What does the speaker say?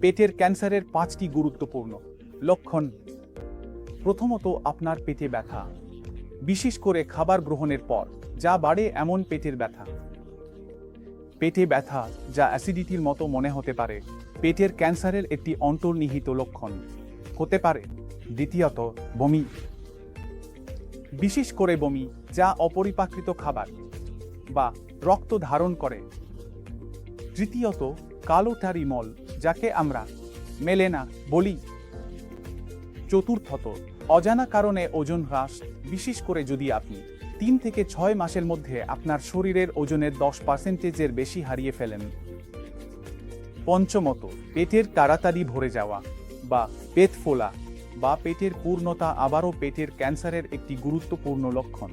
পেটের ক্যান্সারের পাঁচটি গুরুত্বপূর্ণ লক্ষণ। প্রথমত, আপনার পেটে ব্যথা। বিশেষ করে খাবার গ্রহণের পর, যা বাড়ে এমন পেটের ব্যথা। পেটে ব্যথা, যা অ্যাসিডিটির মতো মনে হতে পারে। পেটের ক্যান্সারের একটি অন্তর্নিহিত লক্ষণ হতে পারে। দ্বিতীয়ত, বমি। বিশেষ করে বমি, যা অপরিপাকৃত খাবার বা রক্ত ধারণ করে। তৃতীয়ত, কালো টারি মল যাকে আমরা মেলেনা বলি। চতুর্থত, অজানা কারণে ওজন হ্রাস, বিশেষ করে যদি আপনি তিন থেকে ছয় মাসের মধ্যে আপনার শরীরের ওজনের দশ পার্সেন্টেজের বেশি হারিয়ে ফেলেন। পঞ্চমত, পেটের তাড়াতাড়ি ভরে যাওয়া বা পেট ফোলা বা পেটের পূর্ণতা আবারও পেটের ক্যান্সারের একটি গুরুত্বপূর্ণ লক্ষণ।